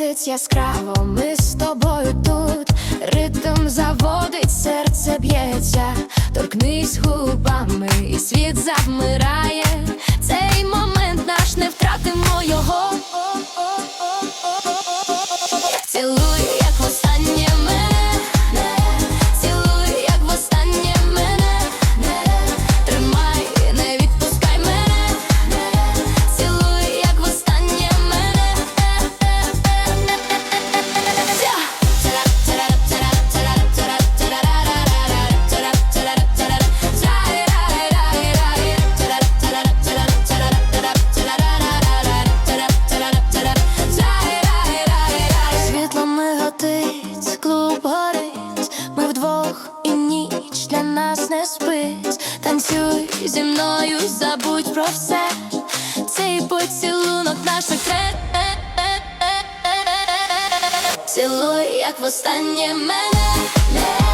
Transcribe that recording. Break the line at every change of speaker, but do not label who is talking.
світить яскраво, ми з тобою тут. Ритм заводить, серце б'ється, торкнись губами, і світ завмирає. Танцюй зі мною, забудь про все. Цей поцілунок наш секрет. Цілуй, як востаннє мене.